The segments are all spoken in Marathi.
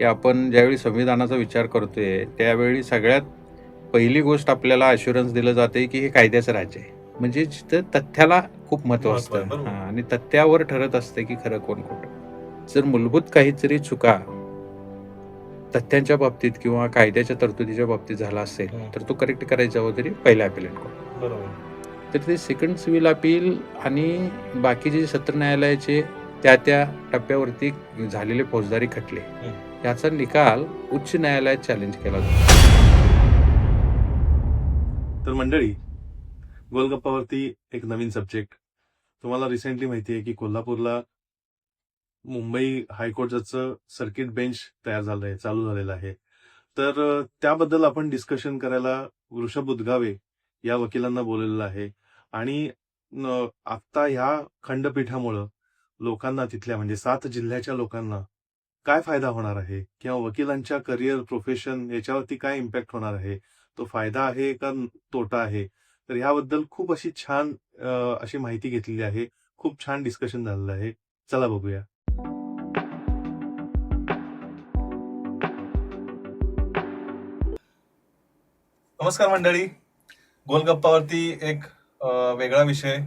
की आपण ज्यावेळी संविधानाचा विचार करतोय त्यावेळी सगळ्यात पहिली गोष्ट आपल्याला अश्युरन्स दिलं जाते की हे कायद्याचं राज्य आहे म्हणजे जिथं तथ्याला खूप महत्त्व महत्त्व असतं. हां, आणि तथ्यावर ठरत असते की खरं कोण खोटं जर मूलभूत काहीतरी चुका तथ्यांच्या बाबतीत किंवा कायद्याच्या तरतुदीच्या बाबतीत झाला असेल हं. तर तो करेक्ट करायचा जबाबदारी पहिल्या अपिलेट कोर्ट बरोबर तर ते सेकंड सिव्हिल अपील आणि बाकीचे सत्र न्यायालयाचे त्या त्या टप्प्यावरती झालेले फौजदारी खटले हं. याचा निकाल उच्च न्यायालयात चॅलेंज केला जातो. तर मंडळी गोलगप्पावरती एक नवीन सब्जेक्ट तुम्हाला रिसेंटली माहिती आहे की कोल्हापूरला मुंबई हायकोर्टाचं सर्किट बेंच तयार झालं आहे चालू झालेलं आहे. तर त्याबद्दल आपण डिस्कशन करायला वृषभ उदगावे या वकिलांना बोललेलं आहे. आणि आता आत्ता ह्या खंडपीठामुळं लोकांना तिथल्या म्हणजे सात जिल्ह्याच्या लोकांना काय फायदा होणार आहे? किंवा वकिलांच्या करिअर प्रोफेशन याच्यावरती काय इम्पॅक्ट होणार आहे? तो फायदा आहे का तोटा आहे? तर याबद्दल खूप अशी छान अशी माहिती घेतलेली आहे. खूप छान डिस्कशन झालेलं आहे. चला बघूया. नमस्कार मंडळी. गोलगप्पावरती एक वेगळा विषय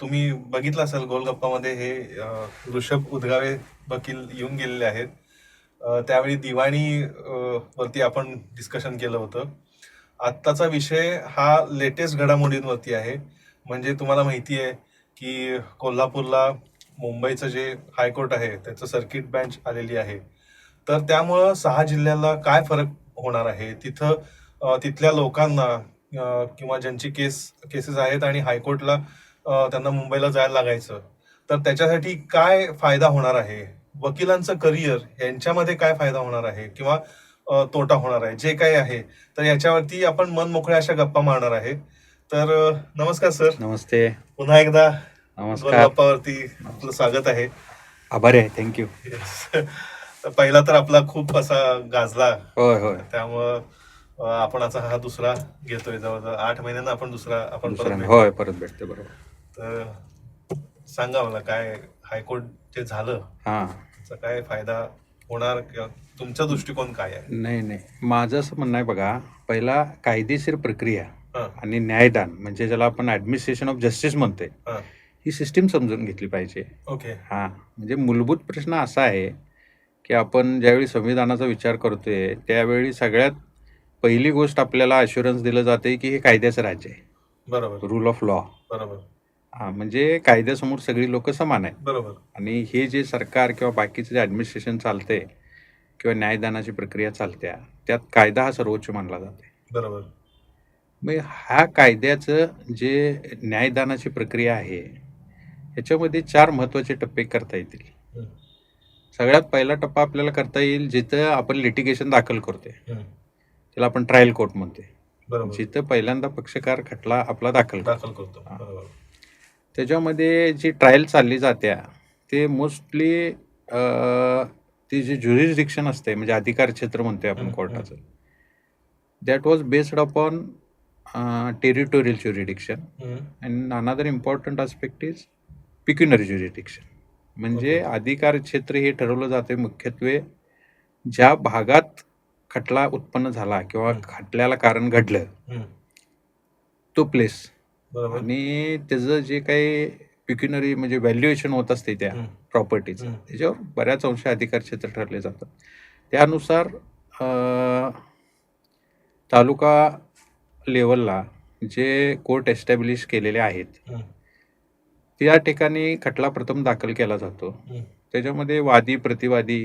तुम्ही बघितलं असेल गोलगप्पामध्ये हे ऋषभ उदगावे वकील येऊन गेलेले आहेत. त्यावेळी दिवाणी वरती आपण डिस्कशन केलं होतं. आत्ताचा विषय हा लेटेस्ट घडामोडींवरती आहे. म्हणजे तुम्हाला माहिती आहे की कोल्हापूरला मुंबईचं जे हायकोर्ट आहे त्याचं सर्किट बेंच आलेली आहे. तर त्यामुळं सहा जिल्ह्याला काय फरक होणार आहे? तिथं तिथल्या लोकांना किंवा ज्यांची केस केसेस आहेत आणि हायकोर्टला त्यांना मुंबईला जायला लागायचं. तर त्याच्यासाठी काय फायदा होणार आहे? वकिलांचं करिअर यांच्यामध्ये काय फायदा होणार आहे? किंवा तोटा होणार आहे? जे काही आहे तर याच्यावरती आपण मन मोकळ्या अशा गप्पा मारणार आहे. तर नमस्कार सर. नमस्ते. पुन्हा एकदा नमस्कार. गप्पावरती आपलं स्वागत आहे. आभारी आहे. थँक्यू पहिला तर आपला खूप असा गाजला. होय होय. त्यामुळं आपण आता हा दुसरा घेतोय. जवळजवळ आठ महिन्यांना आपण दुसरा आपण परत. होय परत भेटते बरोबर. तर सांगा मला काय हायकोर्ट जे झालं हां. त्याचा काय फायदा होणार किंवा तुमचा दृष्टिकोन काय आहे? नाही नाही. माझं असं म्हणणं आहे बघा पहिला कायदेशीर प्रक्रिया हा, आणि न्यायदान म्हणजे ज्याला आपण ऍडमिनिस्ट्रेशन ऑफ जस्टिस म्हणतोय हा. ही सिस्टीम समजून घेतली पाहिजे. ओके. हां. म्हणजे मूलभूत प्रश्न असा आहे की आपण ज्यावेळी संविधानाचा विचार करतोय त्यावेळी सगळ्यात पहिली गोष्ट आपल्याला अश्युरन्स दिलं जाते की हे कायद्याचं राज्य आहे. बरोबर. रूल ऑफ लॉ बरोबर. हां म्हणजे कायद्यासमोर सगळी लोक समान आहेत. बरोबर. आणि हे जे सरकार किंवा बाकीचं जे ॲडमिनिस्ट्रेशन चालतंय किंवा न्यायदानाची प्रक्रिया चालत्या त्यात कायदा हा सर्वोच्च मानला जाते बरोबर. मग ह्या कायद्याचं जे न्यायदानाची प्रक्रिया आहे ह्याच्यामध्ये चार महत्त्वाचे टप्पे करता येतील. हं. सगळ्यात पहिला टप्पा आपल्याला करता येईल जिथं आपण लिटिगेशन दाखल करतोय. हं. त्याला आपण ट्रायल कोर्ट बरोबर. जिथं पहिल्यांदा पक्षकार खटला आपला दाखल करतो. दाखल करतो. बरोबर. त्याच्यामध्ये जी ट्रायल चालली जात्या ते मोस्टली ती जी ज्युरिस्डिक्शन असते म्हणजे अधिकार क्षेत्र म्हणतोय आपण कोर्टाचं that was based upon territorial jurisdiction. And another important aspect is pecuniary jurisdiction म्हणजे. अधिकार क्षेत्र हे ठरवलं जाते मुख्यत्वे ज्या भागात खटला उत्पन्न झाला किंवा. खटल्याला कारण घडलं. तो प्लेस बरोबर आणि त्याचं जे काही पिक्युनरी म्हणजे व्हॅल्युएशन होत असते त्या. प्रॉपर्टीचं. त्याच्यावर बऱ्याच अंशी अधिकार क्षेत्र ठरले जातात त्यानुसार तालुका लेवलला जे कोर्ट एस्टॅब्लिश केलेले आहेत. त्या ठिकाणी खटला प्रथम दाखल केला जातो. त्याच्यामध्ये वादी प्रतिवादी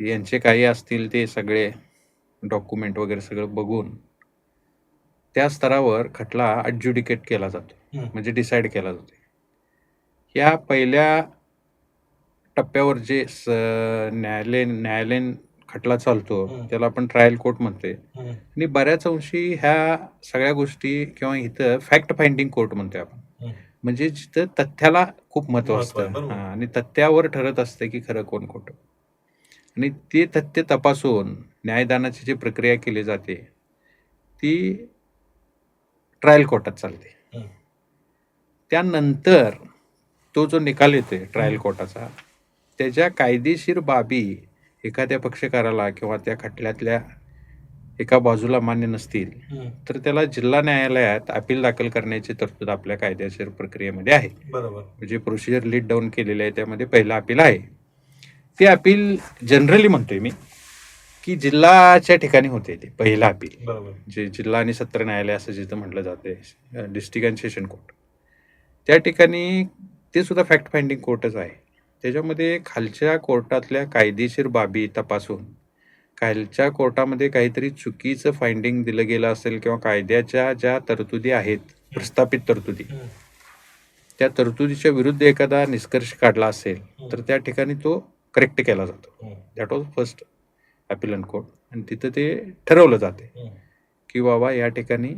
यांचे काही असतील ते सगळे डॉक्युमेंट वगैरे सगळं बघून त्या स्तरावर खटला अड्ज्युडिकेट केला जातो. म्हणजे डिसाईड केला जातो या पहिल्या टप्प्यावर जे न्यायालय न्यायालयीन खटला चालतो. त्याला आपण ट्रायल कोर्ट म्हणतोय हं. आणि बऱ्याच अंशी ह्या सगळ्या गोष्टी किंवा इथं फॅक्ट फाइंडिंग कोर्ट म्हणतोय आपण. म्हणजे जिथं तथ्याला खूप महत्त्व असतं आणि तथ्यावर ठरत असतं की खरं कोण खोटं आणि ते तथ्य तपासून न्यायदानाची जी प्रक्रिया केली जाते ती ट्रायल कोर्टात चालते. त्यानंतर तो जो निकाल येतोय ट्रायल. कोर्टाचा त्याच्या कायदेशीर बाबी एखाद्या पक्षकाराला किंवा त्या खटल्यातल्या एका बाजूला मान्य नसतील. तर त्याला जिल्हा न्यायालयात अपील दाखल करण्याची तरतूद आपल्या कायदेशीर प्रक्रियेमध्ये आहे बरोबर म्हणजे प्रोसिजर लीड डाऊन केलेले आहे त्यामध्ये पहिलं अपील आहे ते अपील जनरली म्हणतोय मी की जिल्हाच्या ठिकाणी होते ते पहिलं अपील. जे जिल्हा आणि सत्र न्यायालय असं जिथं म्हटलं जाते डिस्ट्रिक्ट अँड सेशन कोर्ट. त्या ठिकाणी ते सुद्धा फॅक्ट फाइंडिंग कोर्टच आहे. त्याच्यामध्ये खालच्या कोर्टातल्या कायदेशीर बाबी तपासून खालच्या कोर्टामध्ये काहीतरी चुकीचं फाइंडिंग दिलं गेलं असेल किंवा कायद्याच्या ज्या तरतुदी आहेत प्रस्थापित तरतुदी. त्या तरतुदीच्या विरुद्ध एखादा निष्कर्ष काढला असेल तर त्या ठिकाणी तो करेक्ट केला जातो. That was first appellate court आणि तिथं ते ठरवलं जाते. की बाबा या ठिकाणी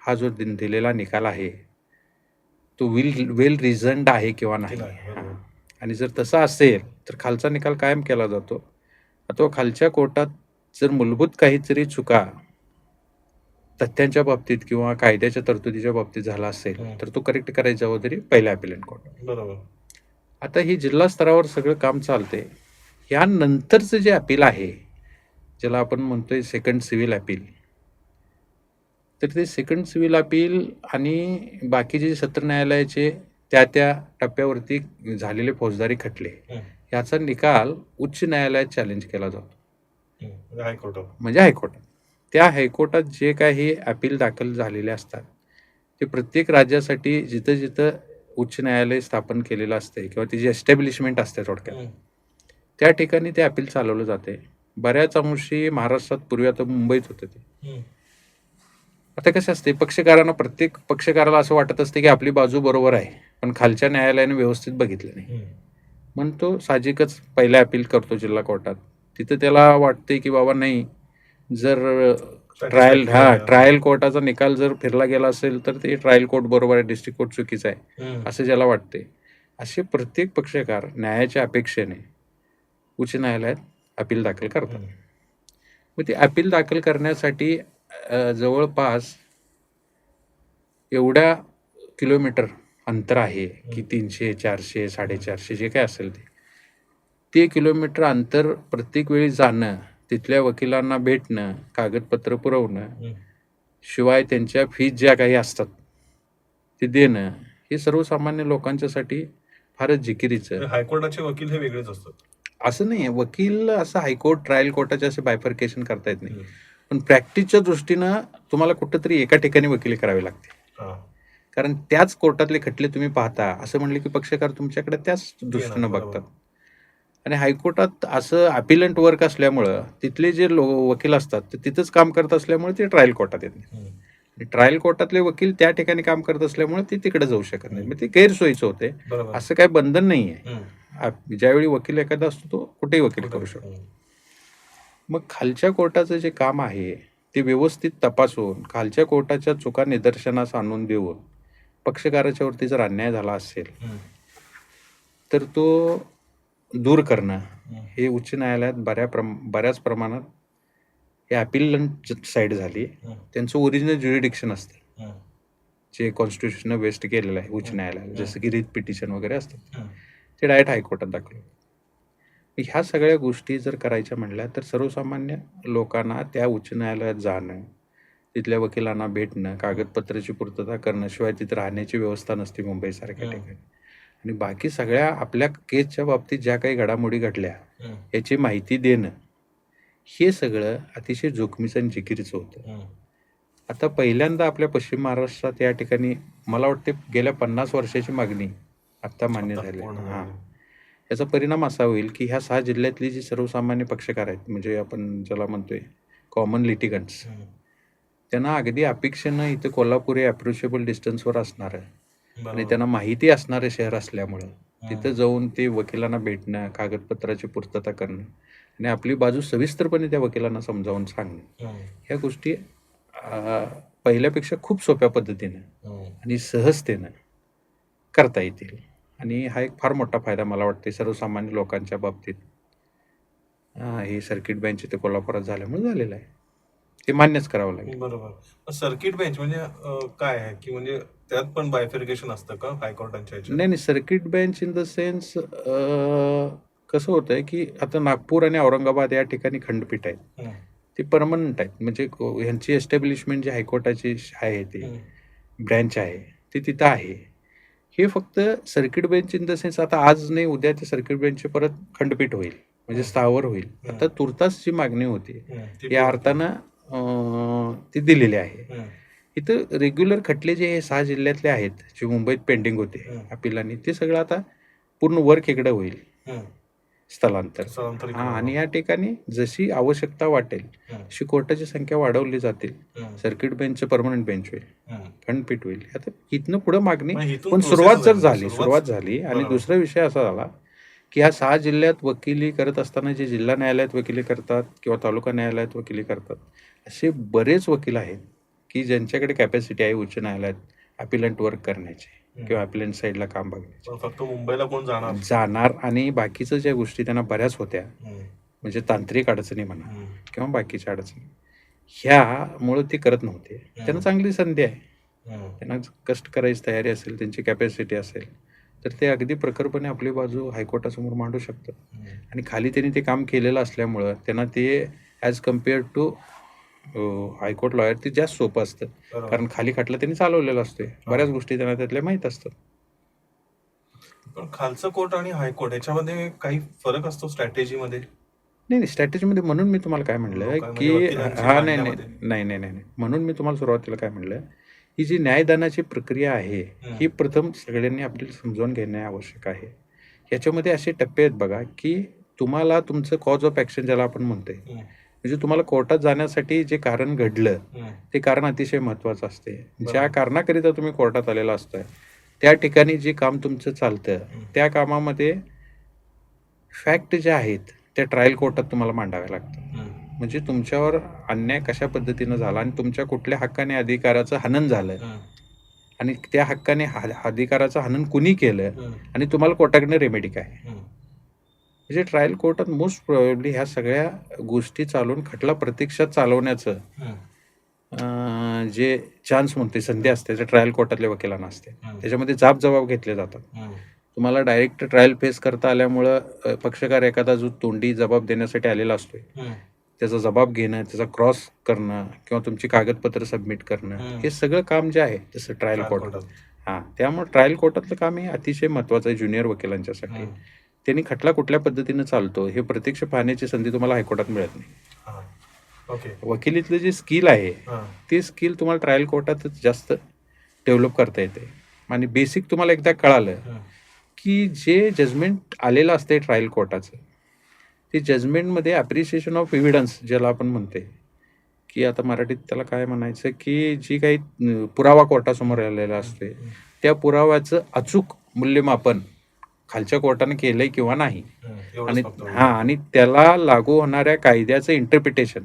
हा जो दिन दिलेला निकाल आहे तो विल वेल रिझन्ड आहे किंवा नाही. आणि जर तसा असेल तर खालचा निकाल कायम केला जातो. तो खालच्या कोर्टात जर मूलभूत काहीतरी चुका तथ्यांच्या बाबतीत किंवा कायद्याच्या तरतुदीच्या बाबतीत झाला असेल. तर तो करेक्ट करायची जबाबदारी पहिल्या अपीलंट कोर्ट बरोबर. आता ही जिल्हा स्तरावर सगळं काम चालते यानंतरचं जे अपील आहे ज्याला आपण म्हणतोय सेकंड सिव्हिल अपील तर ते सेकंड सिव्हिल अपील आणि बाकीचे सत्र न्यायालयाचे त्या त्या टप्प्यावरती झालेले फौजदारी खटले. याचा निकाल उच्च न्यायालयात चॅलेंज केला जातो हम्म. हायकोर्ट म्हणजे हायकोर्टात त्या हायकोर्टात जे काही अपील दाखल झालेले असतात ते प्रत्येक राज्यासाठी जिथं जिथं उच्च न्यायालय स्थापन केलेलं असते किंवा ती जी एस्टॅब्लिशमेंट असते थोडक्यात. त्या ठिकाणी ते अपील चालवलं जाते बऱ्याच अंशी महाराष्ट्रात पूर्वी आता मुंबईत होतं ते. आता कसं असते पक्षकारांना प्रत्येक पक्षकाराला असं वाटत असते की आपली बाजू बरोबर आहे पण खालच्या न्यायालयाने व्यवस्थित बघितलं नाही. म्हणून तो साहजिकच पहिला अपील करतो जिल्हा कोर्टात तिथं त्याला वाटते की बाबा नाही जर ट्रायल हा ट्रायल कोर्टाचा निकाल जर फिरला गेला असेल तर ते ट्रायल कोर्ट बरोबर आहे डिस्ट्रिक्ट कोर्ट चुकीचं आहे. असं ज्याला वाटते असे प्रत्येक पक्षकार न्यायाच्या अपेक्षेने उच्च न्यायालयात अपील दाखल करतात. मग ते अपील दाखल करण्यासाठी जवळपास एवढ्या किलोमीटर अंतर आहे की तीनशे चारशे साडेचारशे जे काय असेल ते. ते किलोमीटर अंतर प्रत्येक वेळी जाणं तिथल्या वकिलांना भेटणं कागदपत्र पुरवणं. शिवाय त्यांच्या फीज ज्या काही असतात ते देणं हे सर्वसामान्य लोकांच्यासाठी फारच जिकिरीचं. हायकोर्टाचे वकील हे वेगळेच असतात. असं नाही आहे वकील असं हायकोर्ट ट्रायल कोर्टाचे असे बायफर्केशन करता येत नाही. पण प्रॅक्टिसच्या दृष्टीनं तुम्हाला कुठंतरी एका ठिकाणी वकिली करावी लागते. कारण त्याच कोर्टातले खटले तुम्ही पाहता असं म्हणले की पक्षकार तुमच्याकडे त्याच दृष्टीनं. बघतात आणि हायकोर्टात असं अपिलंट वर्क असल्यामुळं तिथले जे वकील असतात ते तिथंच काम करत असल्यामुळे ते ट्रायल कोर्टात येत नाही ट्रायल कोर्टातले वकील त्या ठिकाणी काम करत असल्यामुळे ते तिकडे जाऊ शकत नाही. मग ते गैरसोयीचं होते. असं काही बंधन नाही आहे ज्यावेळी वकील एखादा असतो तो कुठेही वकील करू शकतो. मग खालच्या कोर्टाचं जे काम आहे ते व्यवस्थित तपासून खालच्या कोर्टाच्या चुका निदर्शनास आणून देऊन पक्षकाराच्या वरती जर अन्याय झाला असेल. तर तो दूर करणं. हे उच्च न्यायालयात बऱ्या प्रम बऱ्याच प्रमाणात हे अपिलंट साईड झाली. त्यांचं ओरिजिनल ज्युरिडिक्शन असतं. जे कॉन्स्टिट्यूशन वेस्ट केलेलं आहे उच्च न्यायालयाला जसं की रिट पिटिशन वगैरे असतात. ते डायरेक्ट हायकोर्टात दाखल. ह्या सगळ्या गोष्टी जर करायच्या म्हणल्या तर सर्वसामान्य लोकांना त्या उच्च न्यायालयात जाणं तिथल्या वकिलांना भेटणं कागदपत्राची पूर्तता करणं शिवाय तिथं राहण्याची व्यवस्था नसते मुंबईसारख्या. ठिकाणी आणि बाकी सगळ्या आपल्या केसच्या बाबतीत ज्या काही घडामोडी घडल्या. याची माहिती देणं हे सगळं अतिशय जोखमीचं आणि जिकिरीचं होतं. आता पहिल्यांदा आपल्या पश्चिम महाराष्ट्रात या ठिकाणी मला वाटते गेल्या पन्नास वर्षाची मागणी आत्ता मान्य आता झाली हां. याचा परिणाम असा होईल की ह्या सहा जिल्ह्यातली जी सर्वसामान्य पक्षकार आहेत म्हणजे आपण ज्याला म्हणतोय कॉमन लिटिगंट्स. त्यांना अगदी अपेक्षेनं इथं कोल्हापूर हे अप्रोचेबल डिस्टन्सवर असणार आहे आणि. त्यांना माहिती असणारे शहर असल्यामुळं. तिथं जाऊन ते वकिलांना भेटणं कागदपत्राची पूर्तता करणं आणि आपली बाजू सविस्तरपणे त्या वकिलांना समजावून सांगणं. हम्म. ह्या गोष्टी पहिल्यापेक्षा खूप सोप्या पद्धतीनं हम्म. आणि सहजतेनं करता येतील. आणि हा एक फार मोठा फायदा मला वाटते सर्वसामान्य लोकांच्या बाबतीत. हे सर्किट बेंच इथे कोल्हापुरात झाल्यामुळे झालेलं आहे. ते मान्यच करावं लागेल. बरोबर. सर्किट बेंच म्हणजे काय आहे? की म्हणजे त्यात पण बायफिकेशन असतं का हायकोर्टाच्या? नाही नाही. Circuit bench in the sense कसं होतंय की आता नागपूर आणि औरंगाबाद या ठिकाणी खंडपीठ आहेत. ते परमनंट आहेत. म्हणजे ह्यांची एस्टॅब्लिशमेंट जी हायकोर्टाची आहे ती ब्रँच आहे ती तिथं आहे. हे फक्त circuit bench in the sense आता आज नाही उद्या ते सर्किट बेंचचे परत खंडपीठ होईल. म्हणजे स्थावर होईल. आता तुर्तास जी मागणी होती या अर्थानं ती दिलेली आहे. इथं रेग्युलर खटले जे हे सहा जिल्ह्यातले आहेत जे मुंबईत पेंडिंग होते. अपिलांनी ते सगळं आता पूर्ण वर्क इकडे होईल. स्थलांतर. स्थलांतरित हा. आणि या ठिकाणी जशी आवश्यकता वाटेल हम्म, तशी कोर्टाची संख्या वाढवली जातील. सर्किट बेंचचं परमनंट बेंच होईल. खंडपीठ होईल. आता इथनं पुढे मागणी. मग इथून पण process सुरुवात जर झाली, झाली सुरुवात झाली आणि बरोबर. दुसरा विषय असा झाला की ह्या सहा जिल्ह्यात वकिली करत असताना जे जिल्हा न्यायालयात वकिली करतात किंवा तालुका न्यायालयात वकिली करतात असे बरेच वकील आहेत की ज्यांच्याकडे कॅपॅसिटी आहे उच्च न्यायालयात अपिलंट वर्क करण्याची. किंवा अपिलंट साईडला काम बघण्याची. फक्त मुंबईला कोण जाणार? जाणार आणि बाकीचं ज्या गोष्टी त्यांना बऱ्याच होत्या म्हणजे तांत्रिक अडचणी म्हणा किंवा बाकीच्या अडचणी ह्यामुळं ते करत नव्हते. त्यांना चांगली संधी आहे. त्यांना कष्ट करायची तयारी असेल त्यांची कॅपॅसिटी असेल तर ते अगदी प्रखरपणे आपली बाजू हायकोर्टासमोर मांडू शकतात. आणि खाली त्यांनी ते काम केलेलं असल्यामुळं त्यांना ते as compare to high court lawyer ते जास्त सोपं असतं. कारण खाली खटला त्यांनी चालवलेला असतोय बऱ्याच गोष्टी त्यांना त्यातल्या माहीत असतात पण खालचं कोर्ट आणि हायकोर्ट याच्यामध्ये काही फरक असतो स्ट्रॅटेजीमध्ये नाही नाही स्ट्रॅटेजीमध्ये म्हणून मी तुम्हाला काय म्हणलं की हा नाही नाही. नाही नाही नाही. म्हणून मी तुम्हाला सुरुवातीला काय म्हणलं ही जी न्यायदानाची प्रक्रिया आहे. ही प्रथम सगळ्यांनी आपल्याला समजावून घेणे आवश्यक आहे याच्यामध्ये असे टप्पे आहेत बघा की तुम्हाला तुमचं कॉज ऑफ ॲक्शन ज्याला आपण म्हणतोय म्हणजे तुम्हाला कोर्टात जाण्यासाठी जे कारण घडलं ते कारण अतिशय महत्त्वाचं असते. ज्या. कारणाकरिता तुम्ही कोर्टात आलेला असताय त्या ठिकाणी जे काम तुमचं चालतं. त्या कामामध्ये फॅक्ट ज्या आहेत त्या ट्रायल कोर्टात तुम्हाला मांडाव्या लागतात. हम्म, म्हणजे तुमच्यावर अन्याय कशा पद्धतीनं झाला आणि तुमच्या कुठल्या हक्काने अधिकाराचं हनन झालं? आणि त्या हक्काने अधिकाराचं हनन कुणी केलं? आणि तुम्हाला कोर्टाकडनं रेमेडी काय. म्हणजे ट्रायल कोर्टात मोस्ट प्रोबेबली ह्या सगळ्या गोष्टी चालवून खटला प्रत्यक्षात चालवण्याचं जे चान्स म्हणते संधी असते ते ट्रायल कोर्टातल्या वकिलांना असते त्याच्यामध्ये जाब जबाब घेतले जातात. तुम्हाला डायरेक्ट ट्रायल फेस करता आल्यामुळं पक्षकार एखादा जो तोंडी जबाब देण्यासाठी आलेला असतोय त्याचा जबाब घेणं त्याचा क्रॉस करणं किंवा तुमची कागदपत्र सबमिट करणं. हे. सगळं काम जे आहे तसं ट्रायल trial कोर्ट court. हां त्यामुळे ट्रायल कोर्टातलं काम हे अतिशय महत्त्वाचं आहे ज्युनियर वकिलांच्यासाठी. त्यांनी खटला कुठल्या पद्धतीनं चालतो हे प्रत्यक्ष पाहण्याची संधी तुम्हाला हायकोर्टात मिळत नाही. ओके. वकिलीतलं जे स्किल आहे. ते स्किल तुम्हाला ट्रायल कोर्टातच जास्त डेव्हलप करता येते. आणि बेसिक तुम्हाला एकदा कळालं की जे जजमेंट आलेलं असते ट्रायल कोर्टाचं ते जजमेंटमध्ये ॲप्रिसिएशन ऑफ एव्हिडन्स ज्याला आपण म्हणते की आता मराठीत त्याला काय म्हणायचं की जी काही पुरावा कोर्टासमोर आलेला असते त्या पुराव्याचं अचूक मूल्यमापन खालच्या कोर्टाने केलंय किंवा नाही. आणि. हा आणि त्याला लागू होणाऱ्या कायद्याचं इंटरप्रिटेशन.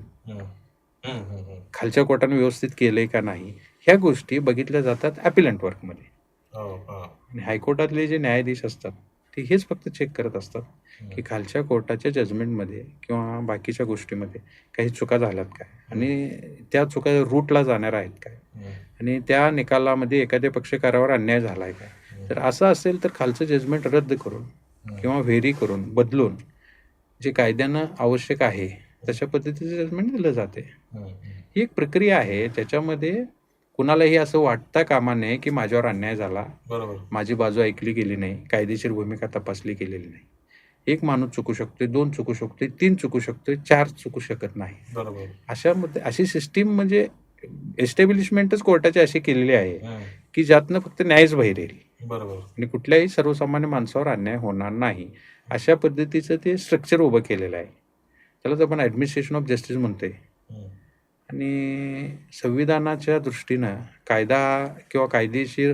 खालच्या कोर्टाने व्यवस्थित केलंय का नाही ह्या गोष्टी बघितल्या जातात ॲपिलंट वर्कमध्ये हो, हा. आणि हायकोर्टातले जे न्यायाधीश असतात ते हेच फक्त चेक करत असतात की खालच्या कोर्टाच्या जजमेंटमध्ये किंवा बाकीच्या गोष्टीमध्ये काही चुका झाल्यात काय? आणि त्या चुका रूटला जाणार आहेत काय? आणि त्या निकालामध्ये एखाद्या पक्षकारावर अन्याय झाला आहे काय? तर असं असेल तर खालचं जजमेंट रद्द करून. किंवा व्हेरी करून बदलून जे कायद्यानं आवश्यक आहे तशा पद्धतीचं जजमेंट दिलं जाते. ही एक प्रक्रिया आहे ज्याच्यामध्ये कुणालाही असं वाटता कामा नये की माझ्यावर अन्याय झाला बरोबर. माझी बाजू ऐकली गेली नाही कायदेशीर भूमिका तपासली गेलेली नाही. एक माणूस चुकू शकतोय दोन चुकू शकतोय तीन चुकू शकतोय चार चुकू शकत नाही. बरोबर. अशा मध्ये अशी सिस्टीम म्हणजे एस्टॅब्लिशमेंटच कोर्टाची अशी केलेली आहे की ज्यातनं फक्त न्यायच बाहेर येईल बरोबर. आणि कुठल्याही सर्वसामान्य माणसावर अन्याय होणार नाही. अशा पद्धतीचं ते स्ट्रक्चर उभं केलेलं आहे. त्यालाच आपण ॲडमिनिस्ट्रेशन ऑफ जस्टिस म्हणतोय. आणि संविधानाच्या दृष्टीनं कायदा किंवा कायदेशीर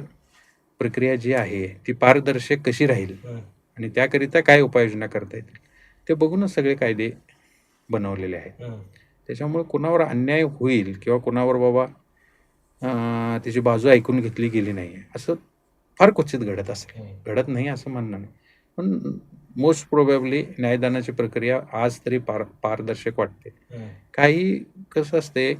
प्रक्रिया जी आहे ती पारदर्शक कशी राहील? आणि त्याकरिता काय उपाययोजना करता येतील? ते बघूनच सगळे कायदे बनवलेले आहेत. त्याच्यामुळे कुणावर अन्याय होईल किंवा कुणावर बाबा त्याची बाजू ऐकून घेतली गेली नाही असं फार क्वचित घडत असेल. घडत नाही असं म्हणणं नाही पण मोस्ट प्रोबेबली न्यायदानाची प्रक्रिया आज तरी पार पारदर्शक वाटते काही कसं असते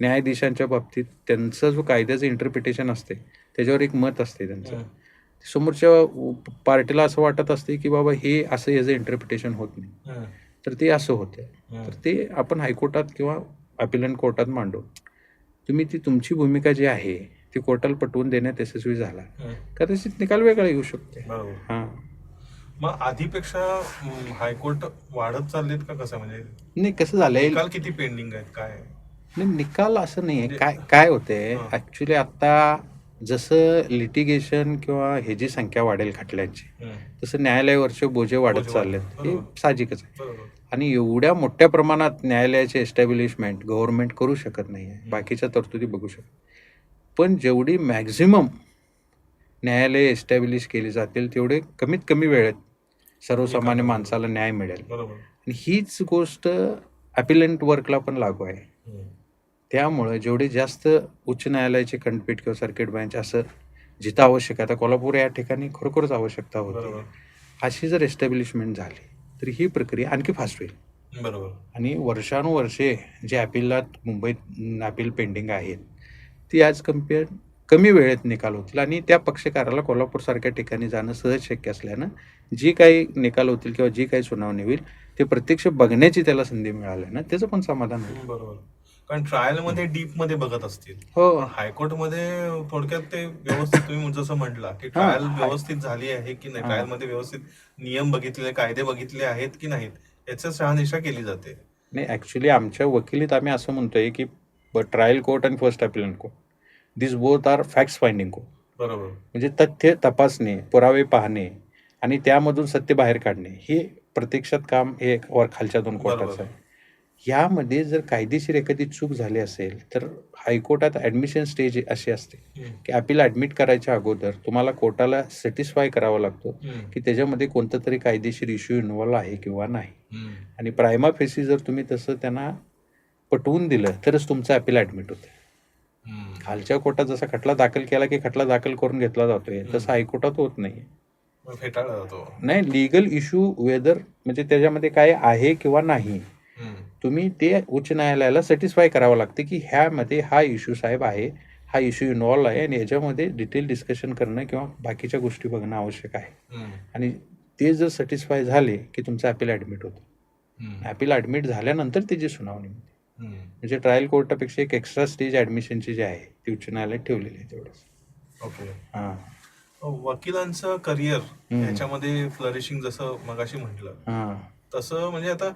न्यायाधीशांच्या बाबतीत त्यांचं जो कायद्याचं इंटरप्रिटेशन असते त्याच्यावर एक मत असते त्यांचं. समोरच्या पार्टीला असं वाटत असते की बाबा हे असं याचं इंटरप्रिटेशन होत नाही. तर ते असं होतं. तर ते आपण हायकोर्टात किंवा अपिलंट कोर्टात मांडू. तुम्ही ती तुमची भूमिका जी आहे ती कोर्टाला पटवून देण्यात यशस्वी झाला. कदाचित निकाल वेगळा येऊ शकते हां. मग आधीपेक्षा हायकोर्ट वाढत चाललेत का कसं? म्हणजे नाही कसं झालंय? निकाल किती पेंडिंग आहेत? काय? नाही निकाल असं नाही आहे म्हणजे- काय काय होतंय? हां. ॲक्च्युली आता जसं लिटिगेशन किंवा हे जी संख्या वाढेल खटल्यांची. तसं न्यायालयावरचे बोजे वाढत चाललेत. वाढत. हे. साहजिकच आहे. आणि एवढ्या मोठ्या प्रमाणात न्यायालयाचे एस्टॅब्लिशमेंट गव्हर्नमेंट करू शकत नाही आहे बाकीच्या तरतुदी बघू शकत पण जेवढी मॅक्झिमम न्यायालय एस्टॅब्लिश केली जातील तेवढे कमीत कमी वेळेत सर्वसामान्य माणसाला न्याय मिळेल. आणि हीच गोष्ट अपिलंट वर्कला पण लागू आहे. त्यामुळे जेवढे जास्त उच्च न्यायालयाचे खंडपीठ किंवा सर्किट बेंच असं जिथं आवश्यक आहे आता कोल्हापूर या ठिकाणी खरोखरच आवश्यकता होती. अशी जर एस्टॅब्लिशमेंट झाली तर ही प्रक्रिया आणखी फास्ट होईल. बरोबर. आणि वर्षानुवर्षे जे अपिलात मुंबईत अपील पेंडिंग आहेत ती आज कंपेअर कमी वेळेत निकाल होतील आणि त्या पक्षकाराला कोल्हापूरसारख्या ठिकाणी जाणं सहज शक्य असल्यानं जी काही निकाल होतील किंवा जी काही सुनावणी होईल ते प्रत्यक्ष बघण्याची त्याला संधी मिळाली ना त्याचं पण समाधान होईल. बरोबर. कारण ट्रायलमध्ये डीपमध्ये बघत असतील. हो. हायकोर्टमध्ये थोडक्यात ते व्यवस्थित तुम्ही जसं म्हटलं की ट्रायल व्यवस्थित झाली आहे की नाही. ट्रायलमध्ये व्यवस्थित नियम बघितले कायदे बघितले आहेत की नाहीत? याचं शहानिशा केली जाते. नाही ॲक्च्युली आमच्या वकिलीत आम्ही असं म्हणतोय की ट्रायल कोर्ट आणि first appellate court this both are facts finding court बरोबर. म्हणजे तथ्य तपासणे पुरावे पाहणे आणि त्यामधून सत्य बाहेर काढणे हे प्रत्यक्षात काम हे वर खालच्या दोन कोर्टाचं. आहे. यामध्ये जर कायदेशीर एखादी चूक झाली असेल तर हायकोर्टात ऍडमिशन स्टेज अशी असते. की अपील ऍडमिट करायच्या अगोदर तुम्हाला कोर्टाला सॅटिस्फाय करावा लागतो. की त्याच्यामध्ये कोणतं तरी कायदेशीर इश्यू इन्व्हॉल्व आहे किंवा नाही. आणि प्रायमा फेसी जर तुम्ही तसं त्यांना पटवून दिलं तरच तुमचं अपील ऍडमिट होतं. खालच्या कोर्टात जसा खटला दाखल केला की खटला दाखल करून घेतला जातोय तसं हायकोर्टात होत नाही नाही लिगल इश्यू वेदर म्हणजे त्याच्यामध्ये काय आहे किंवा नाही. तुम्ही ते उच्च न्यायालयाला सॅटिस्फाय करावं लागते की ह्यामध्ये हा इश्यू साहेब आहे हा इश्यू इन्व्हॉल्व आहे आणि याच्यामध्ये डिटेल डिस्कशन करणं किंवा बाकीच्या गोष्टी बघणं आवश्यक आहे. आणि ते जर सॅटिस्फाय झाले की तुमचं अपील ॲडमिट होतं. अपील ॲडमिट झाल्यानंतर त्याची सुनावणी होते. म्हणजे ट्रायल कोर्टापेक्षा एक एक्स्ट्रा स्टेज ॲडमिशनची जी आहे ती उच्च न्यायालयात ठेवलेली आहे तेवढंच ओके हां वकिलांचं करिअर हम्म. ह्याच्यामध्ये फ्लरिशिंग जसं मगाशी म्हटलं हां तसं म्हणजे आता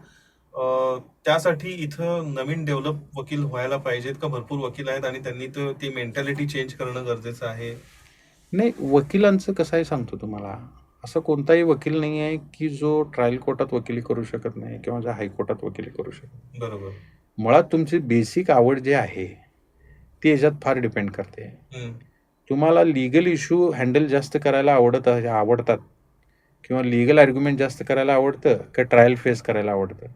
त्यासाठी इथं नवीन डेव्हलप वकील व्हायला पाहिजेत का? भरपूर वकील आहेत आणि त्यांनी तो ती मेंटॅलिटी चेंज करणं गरजेचं आहे. नाही वकिलांचं कसं आहे सांगतो तुम्हाला. असं कोणताही वकील नाही आहे की जो ट्रायल कोर्टात वकिली करू शकत नाही किंवा जो हायकोर्टात वकिली करू शकत. बरोबर. मुळात तुमची बेसिक आवड जी आहे ती याच्यात फार डिपेंड करते. तुम्हाला लिगल इश्यू हँडल जास्त करायला आवडत आवडतात. किंवा लिगल आर्ग्युमेंट जास्त करायला आवडतं का ट्रायल फेस करायला आवडतं.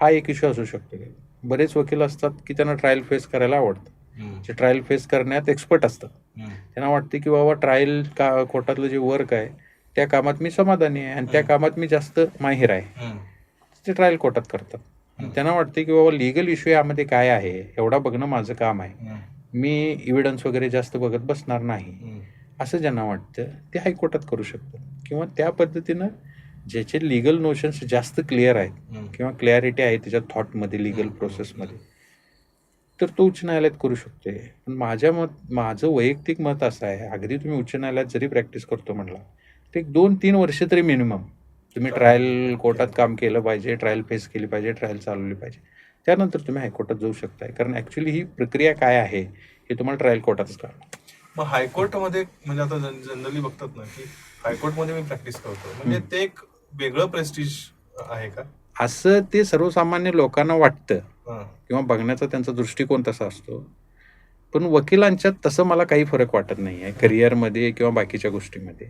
हा एक इश्यू असू शकतो बरेच वकील असतात की त्यांना ट्रायल फेस करायला आवडतं. जे ट्रायल फेस करण्यात एक्सपर्ट असतात. त्यांना वाटते की बाबा ट्रायल का कोर्टातलं जे वर्क आहे त्या कामात मी समाधानी आहे आणि त्या. कामात मी जास्त माहिर आहे. ते ट्रायल कोर्टात करतात. त्यांना वाटते की बाबा लिगल इश्यू यामध्ये काय आहे एवढा बघणं माझं काम आहे. मी इव्हिडन्स वगैरे जास्त बघत बसणार नाही. असं ज्यांना वाटतं ते हायकोर्टात करू शकतात. किंवा त्या पद्धतीनं ज्याचे लिगल नोशन्स जास्त क्लिअर आहेत. किंवा क्लॅरिटी आहे त्याच्या थॉटमध्ये लिगल. प्रोसेसमध्ये तर तो उच्च न्यायालयात करू शकतोय. पण माझ्या मत माझं वैयक्तिक मत असं आहे अगदी तुम्ही उच्च न्यायालयात जरी प्रॅक्टिस करतो म्हटला तर एक दोन तीन वर्ष तरी मिनिमम तुम्ही ट्रायल कोर्टात काम केलं पाहिजे ट्रायल फेस केली पाहिजे ट्रायल चालवली पाहिजे. त्यानंतर तुम्ही हायकोर्टात जाऊ शकताय. कारण ॲक्च्युली ही प्रक्रिया काय आहे हे तुम्हाला ट्रायल कोर्टातच कळणार. मग हायकोर्टमध्ये म्हणजे आता जनरली बघतात ना की हायकोर्टमध्ये मी प्रॅक्टिस करतो म्हणजे. ते एक वेगळं प्रेस्टिज आहे का असं ते सर्वसामान्य लोकांना वाटतं. किंवा बघण्याचा त्यांचा दृष्टिकोन तसा असतो पण वकिलांच्यात तसं मला काही फरक वाटत नाही आहे करिअरमध्ये किंवा बाकीच्या गोष्टीमध्ये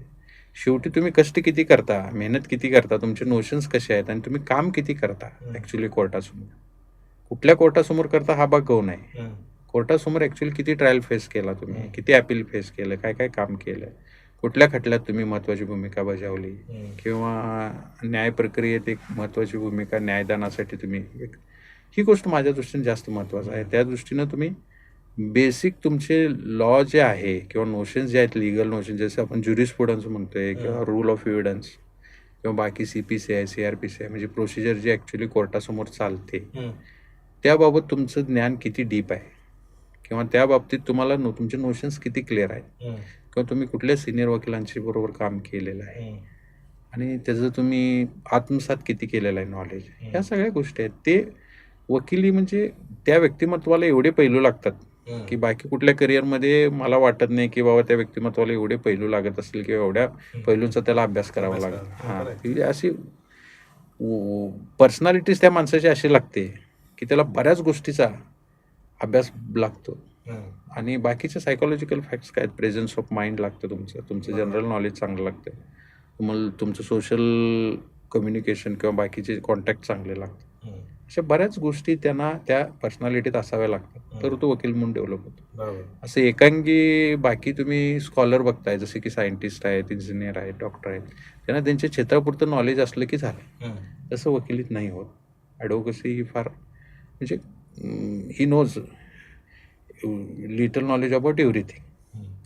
शेवटी तुम्ही कष्ट किती करता मेहनत किती करता तुमचे नोशन्स कसे आहेत आणि तुम्ही काम किती करता. ॲक्च्युली कोर्टासमोर कुठल्या कोर्टासमोर करता हा भाग गौण आहे. कोर्टासमोर ॲक्च्युली किती ट्रायल फेस केला तुम्ही. किती अपील फेस केलं काय काय काम केलं कुठल्या खटल्यात तुम्ही महत्त्वाची भूमिका बजावली. किंवा न्याय प्रक्रियेत एक महत्त्वाची भूमिका न्यायदानासाठी तुम्ही एक ही गोष्ट माझ्या दृष्टीने जास्त महत्त्वाचं आहे त्या दृष्टीनं तुम्ही बेसिक तुमचे लॉ जे आहे किंवा नोशन्स जे आहेत लिगल नोशन जसं आपण ज्युरिस्प्रुडन्स म्हणतोय किंवा. रूल ऑफ एव्हिडन्स किंवा बाकी सी पी सी आहे सी आर पी सी आहे म्हणजे प्रोसिजर जी ॲक्च्युली कोर्टासमोर चालते. त्याबाबत तुमचं ज्ञान किती डीप आहे किंवा त्या बाबतीत तुम्हाला नो तुमचे नोशन्स किती क्लिअर आहेत. किंवा तुम्ही कुठल्या सिनियर वकिलांशी बरोबर काम केलेलं आहे. आणि त्याचं तुम्ही आत्मसात किती केलेलं आहे नॉलेज. ह्या सगळ्या गोष्टी आहेत ते वकिली म्हणजे त्या व्यक्तिमत्वाला एवढे पैलू लागतात. की बाकी कुठल्या करिअरमध्ये मला वाटत नाही की बाबा त्या व्यक्तिमत्वाला एवढे पैलू लागत असतील किंवा एवढ्या पैलूंचा त्याला अभ्यास करावा लागेल. हां अशी पर्सनॅलिटीज त्या माणसाची अशी लागते की त्याला बऱ्याच गोष्टीचा अभ्यास लागतो. आणि बाकीचे सायकोलॉजिकल फॅक्ट्स काय प्रेझन्स ऑफ माइंड लागतं तुमचं तुमचं. जनरल नॉलेज चांगलं लागतं तुम्हाला तुमचं सोशल कम्युनिकेशन किंवा बाकीचे कॉन्टॅक्ट चांगले लागतात. अशा बऱ्याच गोष्टी त्यांना त्या पर्सनॅलिटीत असाव्या लागतात तर. तो वकील म्हणून डेव्हलप होतो असं एकांगी बाकी तुम्ही स्कॉलर बघताय जसे की सायंटिस्ट आहेत इंजिनियर आहेत डॉक्टर आहेत त्यांना त्यांच्या क्षेत्रापुरतं नॉलेज असलं की झालं. तसं वकिलीत नाही होत ॲडव्होकसी ही फार म्हणजे he knows little knowledge about everything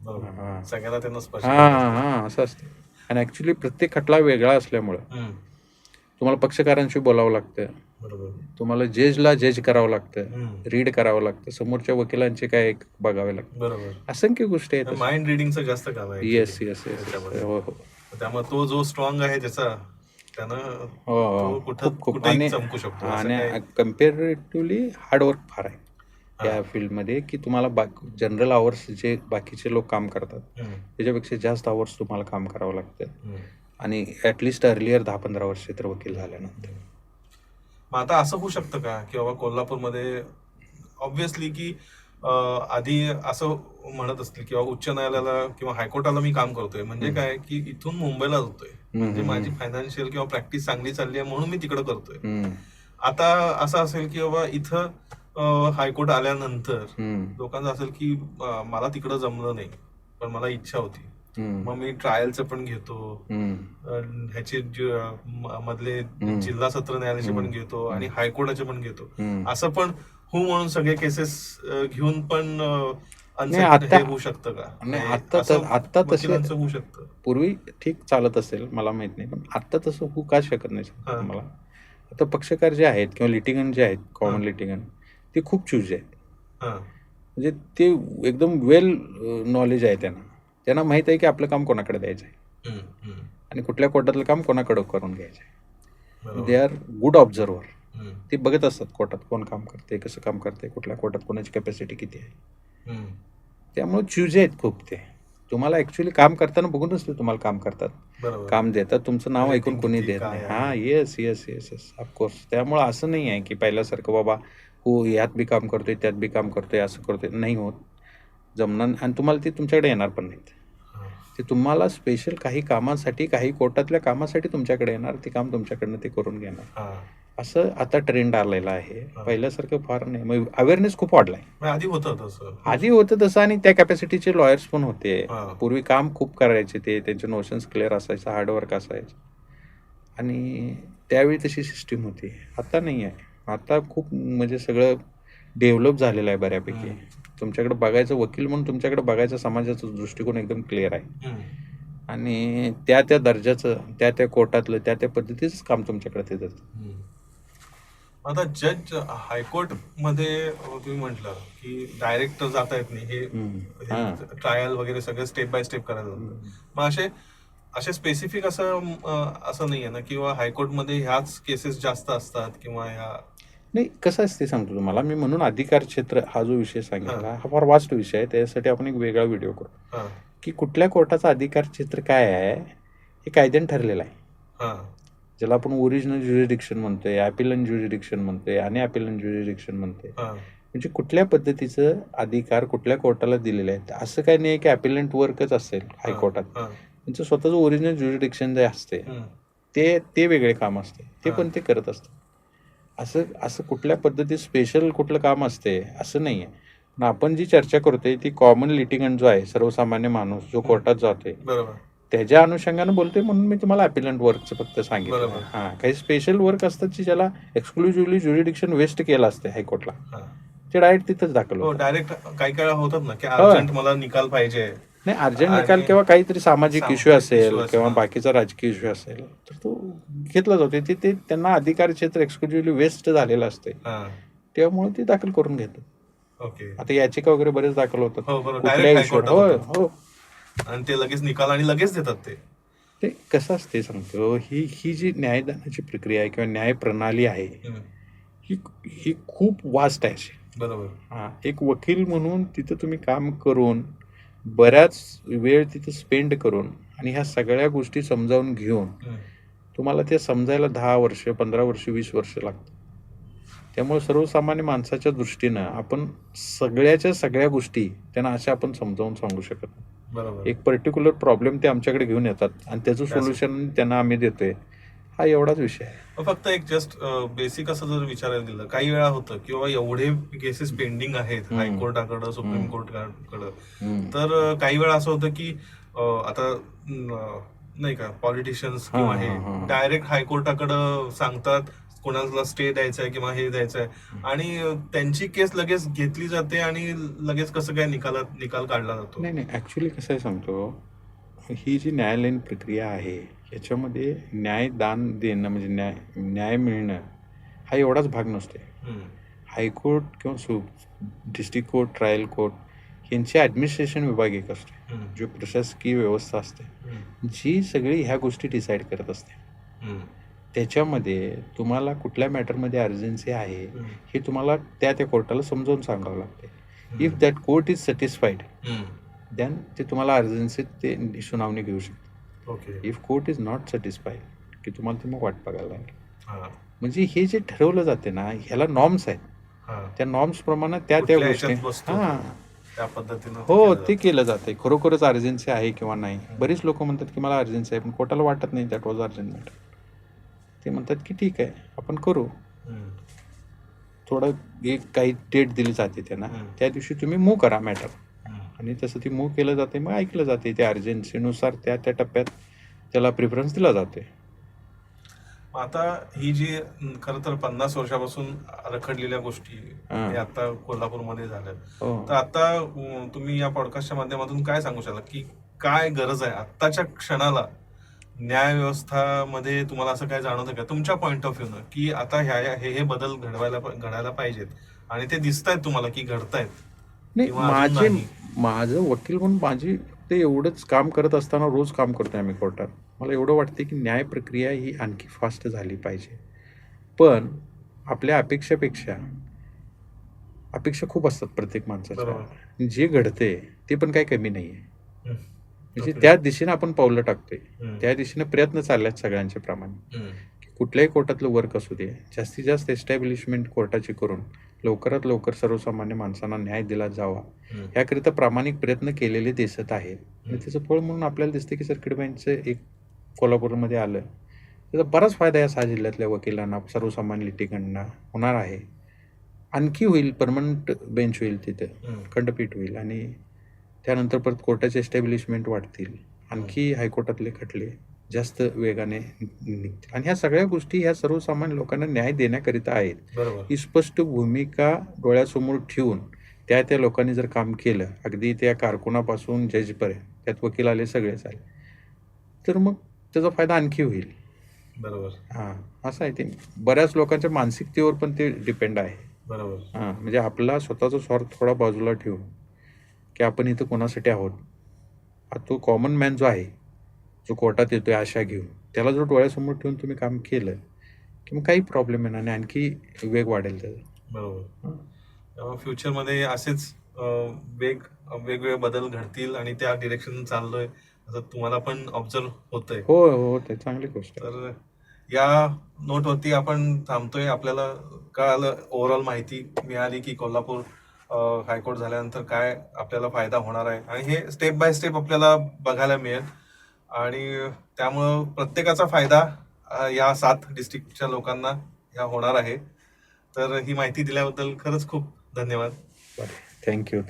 हां. त्यांना हां हां असं असतं. आणि ॲक्च्युली प्रत्येक खटला वेगळा असल्यामुळं. तुम्हाला पक्षकारांशी बोलावं लागतं. बरोबर. तुम्हाला जजला जज करावं लागतं. रीड करावं लागतं. समोरच्या वकिलांचे काय एक बघावे लागतं. बरोबर. असंख्य गोष्टी आहेत. माइंड रिडिंगचं जास्त काम आहे येस. Yes yes. हो हो. त्यामुळे तो जो स्ट्रॉंग आहे त्याचा त्यानं हो तो हो कुठं कुठेही चमकू शकतो आणि कम्पॅरेटिव्हली हार्डवर्क फार आहे. या फील्डमध्ये की तुम्हाला जनरल आवर्स जे बाकीचे लोक काम करतात. त्याच्यापेक्षा जास्त आवर्स तुम्हाला काम करावं लागतं. आणि ॲटलिस्ट अर्लियर दहा पंधरा वर्षे तर वकील झाल्यानंतर मग आता असं होऊ शकतं का की बाबा कोल्हापूरमध्ये ऑब्व्हियसली की आधी असं म्हणत असतील किंवा उच्च न्यायालयाला किंवा हायकोर्टाला मी काम करतोय म्हणजे. काय की इथून मुंबईला जातोय म्हणजे. माझी फायनान्शियल किंवा प्रॅक्टिस चांगली चालली आहे म्हणून मी तिकडे करतोय आता असं असेल की बाबा इथं हायकोर्ट आल्यानंतर लोकांचं असेल की मला तिकडं जमलं नाही पण मला इच्छा होती मग मी ट्रायलचं पण घेतो ह्याचे मधले. जिल्हा सत्र न्यायालयाचे पण. घेतो आणि हायकोर्टाचे पण घेतो. असं पण हो म्हणून सगळे केसेस घेऊन पण आता- होऊ शकतं का नाही, आता आता तसे- होऊ शकतं पूर्वी ठीक चालत असेल मला माहीत नाही पण आत्ता तसं होऊ का शकत नाही. मला आता पक्षकार जे आहेत किंवा लिटिगन जे आहेत कॉमन. लिटिगन ते खूप चूज आहेत म्हणजे ते एकदम वेल नॉलेज आहे त्यांना त्यांना माहीत आहे की आपलं काम कोणाकडे द्यायचं आहे. आणि कुठल्या कोर्टातलं काम कोणाकडे करून घ्यायचं आहे. दे आर गुड ऑब्झर्वर ते बघत असतात कोर्टात कोण काम करते कसं काम करते कुठल्या कोर्टात कोणाची कॅपॅसिटी किती आहे. त्यामुळे चूज आहेत खूप ते. तुम्हाला ॲक्च्युली काम करताना बघूनच ते तुम्हाला काम करतात. काम देतात तुमचं नाव ऐकून कोणी देत नाही? हां yes yes yes yes of course त्यामुळं असं नाही आहे की पहिल्यासारखं बाबा हो यात बी काम करतोय त्यात बी काम करतोय असं करतोय. नाही होत. जमणार आणि तुम्हाला ते तुमच्याकडे येणार पण नाहीत. ते तुम्हाला स्पेशल काही कामासाठी काही कोर्टातल्या कामासाठी तुमच्याकडे येणार. ते काम तुमच्याकडनं ते करून घेणार. असं आता ट्रेंड आलेला आहे. पहिल्यासारखं फार नाही. मग अवेअरनेस खूप वाढलाय. आधी होतं तसं. आधी होतं तसं आणि त्या कॅपॅसिटीचे लॉयर्स पण होते. पूर्वी काम खूप करायचे ते. त्यांचे नोशन्स क्लिअर असायचं हार्डवर्क असायचं. आणि त्यावेळी तशी सिस्टीम होती. आता नाही आहे. आता खूप म्हणजे सगळं डेव्हलप झालेलं आहे बऱ्यापैकी. तुमच्याकडे बघायचं वकील म्हणून तुमच्याकडे बघायचा समाजाचा दृष्टिकोन एकदम क्लिअर आहे. आणि त्या त्या दर्जाचं त्या त्या कोर्टातलं त्या त्या पद्धतीचंच काम तुमच्याकडे ते हम्म. आता जज हायकोर्टमध्ये तुम्ही म्हटलं की डायरेक्ट जाता येत नाही. हां. ट्रायल वगैरे सगळं स्टेप बाय स्टेप करायला मग असे असे स्पेसिफिक असं असं नाहीये ना किंवा हायकोर्टमध्ये ह्याच केसेस जास्त असतात किंवा ह्या नाही कसं असते सांगतो तुम्हाला. मी म्हणून अधिकार क्षेत्र हा जो विषय सांगितला हा. फार वास्ट विषय आहे. त्यासाठी आपण एक वेगळा व्हिडिओ करू. की कुठल्या कोर्टाचा अधिकार क्षेत्र काय आहे हे कायद्याने ठरलेलं आहे. हा. ज्याला आपण ओरिजिनल ज्युरिडिक्शन म्हणतोय ॲपिलन ज्युरिडिक्शन म्हणतोय आणि ॲपिलन ज्युरिडिक्शन म्हणतोय. म्हणजे कुठल्या पद्धतीचं अधिकार कुठल्या कोर्टाला दिलेले आहेत? असं काही नाही की ॲपिलंट वर्कच असेल हायकोर्टात. त्यांचं स्वतःचं ओरिजिनल ज्युरिडिक्शन जे असते. ते ते वेगळे काम असते. ते. पण ते करत असतात. असं असं कुठल्या पद्धतीत स्पेशल कुठलं काम असते असं नाही आहे पण आपण जी चर्चा करतोय ती कॉमन लिटिगंट जो आहे सर्वसामान्य माणूस जो कोर्टात जातोय त्याच्या अनुषंगानं बोलतोय म्हणून मी तुम्हाला अपिलंट वर्कचं फक्त सांगितलं. बरोबर. हां काही स्पेशल वर्क असतात की ज्याला एक्सक्लुझिव्हली ज्युरिडिक्शन वेस्ट केलं असते हायकोर्टला. हा. ते डायरेक्ट तिथंच दाखल हो डायरेक्ट काही काळ होतात ना की हो. अर्जंट मला निकाल पाहिजे. नाही अर्जंट आणि- निकाल किंवा काहीतरी सामाजिक सामाजिक इश्यू असेल issue असेल, किंवा हा. बाकीचा राजकीय इश्यू असेल तर तो घेतला जातो. ते ते त्यांना अधिकार क्षेत्र एक्सक्लुझिव्हली वेस्ट झालेलं असते हा. त्यामुळे ते दाखल करून घेतात. ओके. आता याचिका वगैरे बरेच दाखल होतात. हो, बरोबर. कुठल्याही हो court हो. आणि ते लगेच निकाल आणि लगेच देतात ते ते कसं असते सांगतो ही ही जी न्यायदानाची प्रक्रिया आहे किंवा न्याय प्रणाली आहे. ही ही खूप वास्ट आहे अशी. बरोबर हा एक वकील म्हणून तिथं तुम्ही काम करून बऱ्याच वेळ तिथं स्पेंड करून आणि ह्या सगळ्या गोष्टी समजावून घेऊन. तुम्हाला ते समजायला दहा वर्ष पंधरा वर्ष वीस वर्ष लागतात त्यामुळे सर्वसामान्य माणसाच्या दृष्टीनं आपण सगळ्याच्या सगळ्या गोष्टी त्यांना अशा आपण समजावून सांगू शकत नाही एक पर्टिक्युलर प्रॉब्लेम ते आमच्याकडे घेऊन येतात आणि त्याचं. सोल्युशन त्यांना आम्ही देतोय हा एवढाच विषय फक्त एक जस्ट बेसिक असं जर विचारायला गेलं काही वेळा होतं किंवा एवढे केसेस पेंडिंग आहेत. हायकोर्टाकडं सुप्रीम. कोर्टाकडं. तर काही वेळा असं होतं की आता नाही का पॉलिटिशियन्स किंवा हा. डायरेक्ट हायकोर्टाकडं सांगतात कोणाला स्टे द्यायचा आहे किंवा हे द्यायचं आहे आणि त्यांची केस लगेच घेतली जाते आणि लगेच कसं काय निकालात निकाल काढला जातो नाही नाही ॲक्च्युली कसं आहे सांगतो ही जी न्यायालयीन प्रक्रिया आहे याच्यामध्ये न्यायदान देणं म्हणजे न्याय न्याय मिळणं हा एवढाच भाग नसते. हायकोर्ट किंवा सु डिस्ट्रिक्ट कोर्ट ट्रायल कोर्ट यांचे ॲडमिनिस्ट्रेशन विभाग एक असते. जो प्रशासकीय व्यवस्था असते. जी सगळी ह्या गोष्टी डिसाईड करत असते. त्याच्यामध्ये तुम्हाला कुठल्या मॅटरमध्ये अर्जन्सी आहे. हे तुम्हाला त्या त्या कोर्टाला समजावून सांगावं लागते if that court is satisfied. Then ते तुम्हाला अर्जन्सीत ते सुनावणी घेऊ शकते. Okay if court is not satisfied की तुम्हाला ते मग वाट बघायला लागेल. म्हणजे हे जे ठरवलं जाते ना ह्याला नॉर्म्स आहेत. हा. त्या नॉर्म्स प्रमाणे त्या त्या गोष्टी हां. त्या पद्धतीनं हो ते. केलं जाते खरोखरच अर्जन्सी आहे किंवा नाही? बरीच लोक म्हणतात की मला अर्जन्सी आहे पण कोर्टाला वाटत नाही दॅट वॉज अर्जंट मॅटर ते म्हणतात की ठीक आहे आपण करू. थोडं एक काही डेट दिली जाते त्यांना. त्या दिवशी तुम्ही मूव करा मॅटर. आणि तसं ती मूव केलं जाते मग ऐकलं जाते त्या अर्जन्सीनुसार त्या त्या टप्प्यात त्याला प्रिफरन्स दिला जाते. मग आता ही जी खर तर पन्नास वर्षापासून रखडलेल्या गोष्टी आता कोल्हापूरमध्ये झाल्या हो. तर आता तुम्ही या पॉडकास्टच्या माध्यमातून काय सांगू शकाल की काय गरज आहे आत्ताच्या क्षणाला? न्याय व्यवस्थामध्ये तुम्हाला असं काय जाणवतं का? तुमच्या पॉइंट ऑफ व्ह्यूनं की आता ह्या ह्या- हे हे बदल घडवायला घडायला पाहिजेत आणि ते दिसत आहेत तुम्हाला की घडतायत? नाही किंवा अजून माझे नाही. माझं वकील म्हणून माझी ते एवढंच काम करत असताना रोज काम करतोय आम्ही कोर्टात. मला एवढं वाटते की न्याय प्रक्रिया ही आणखी फास्ट झाली पाहिजे. पण आपल्या अपेक्षापेक्षा अपेक्षा खूप असतात प्रत्येक माणसाच्या. बरोबर. जे घडते ते पण काही कमी नाही आहे हम्म. म्हणजे. त्या दिशेने आपण पावलं टाकतोय. त्या दिशेने प्रयत्न चालले सगळ्यांचे प्रमाणे कुठल्याही कोर्टातलं वर्क असू दे जास्तीत जास्त एस्टॅब्लिशमेंट कोर्टाची करून लवकरात लवकर सर्वसामान्य माणसांना न्याय दिला जावा. याकरिता प्रामाणिक प्रयत्न केलेले दिसत आहेत आणि. त्याचं फळ म्हणून आपल्याला दिसते की सर्किट बेंचचं एक कोल्हापूरमध्ये आलं त्याचा बराच फायदा या सहा जिल्ह्यातल्या वकिलांना सर्वसामान्य लिटिकांना होणार आहे आणखी होईल परमनंट बेंच होईल तिथं. खंडपीठ होईल आणि त्यानंतर परत कोर्टाचे एस्टॅब्लिशमेंट वाढतील. आणखी हायकोर्टातले खटले जास्त वेगाने निघतील. आणि ह्या सगळ्या गोष्टी ह्या सर्वसामान्य लोकांना न्याय देण्याकरिता आहेत. ही स्पष्ट भूमिका डोळ्यासमोर ठेवून त्या त्या लोकांनी जर काम केलं अगदी त्या कारकुनापासून जजपर्यंत त्यात वकील आले सगळेच आले तर मग त्याचा फायदा आणखी होईल. बरोबर. हां असं आहे ते. बऱ्याच लोकांच्या मानसिकतेवर पण ते डिपेंड आहे. बरोबर. हां म्हणजे आपला स्वतःचा स्वार्थ थोडा बाजूला ठेवून की आपण इथं कोणासाठी आहोत? तो कॉमन मॅन जो आहे जो कोर्टात येतोय आशा घेऊन त्याला जर डोळ्यासमोर ठेवून तुम्ही काम केलं की मग काही प्रॉब्लेम येणार नाही आणखी वेग वाढेल त्याचा. बरोबर. फ्युचरमध्ये असेच वेग वेगवेगळे बदल घडतील आणि त्या डिरेक्शन चाललोय असं तुम्हाला पण ऑब्झर्व होतंय. हो हो ते चांगली गोष्ट आहे. तर या नोटवरती आपण थांबतोय. आपल्याला कळालं ओव्हरऑल माहिती मिळाली की कोल्हापूर हायकोर्ट झाल्यानंतर काय आपल्याला फायदा होणार आहे? आणि हे स्टेप बाय स्टेप आपल्याला बघायला मिळेल. आणि त्यामुळं प्रत्येकाचा फायदा या सात डिस्ट्रिक्टच्या लोकांना ह्या होणार आहे. तर ही माहिती दिल्याबद्दल खरंच खूप धन्यवाद. बरं थँक्यू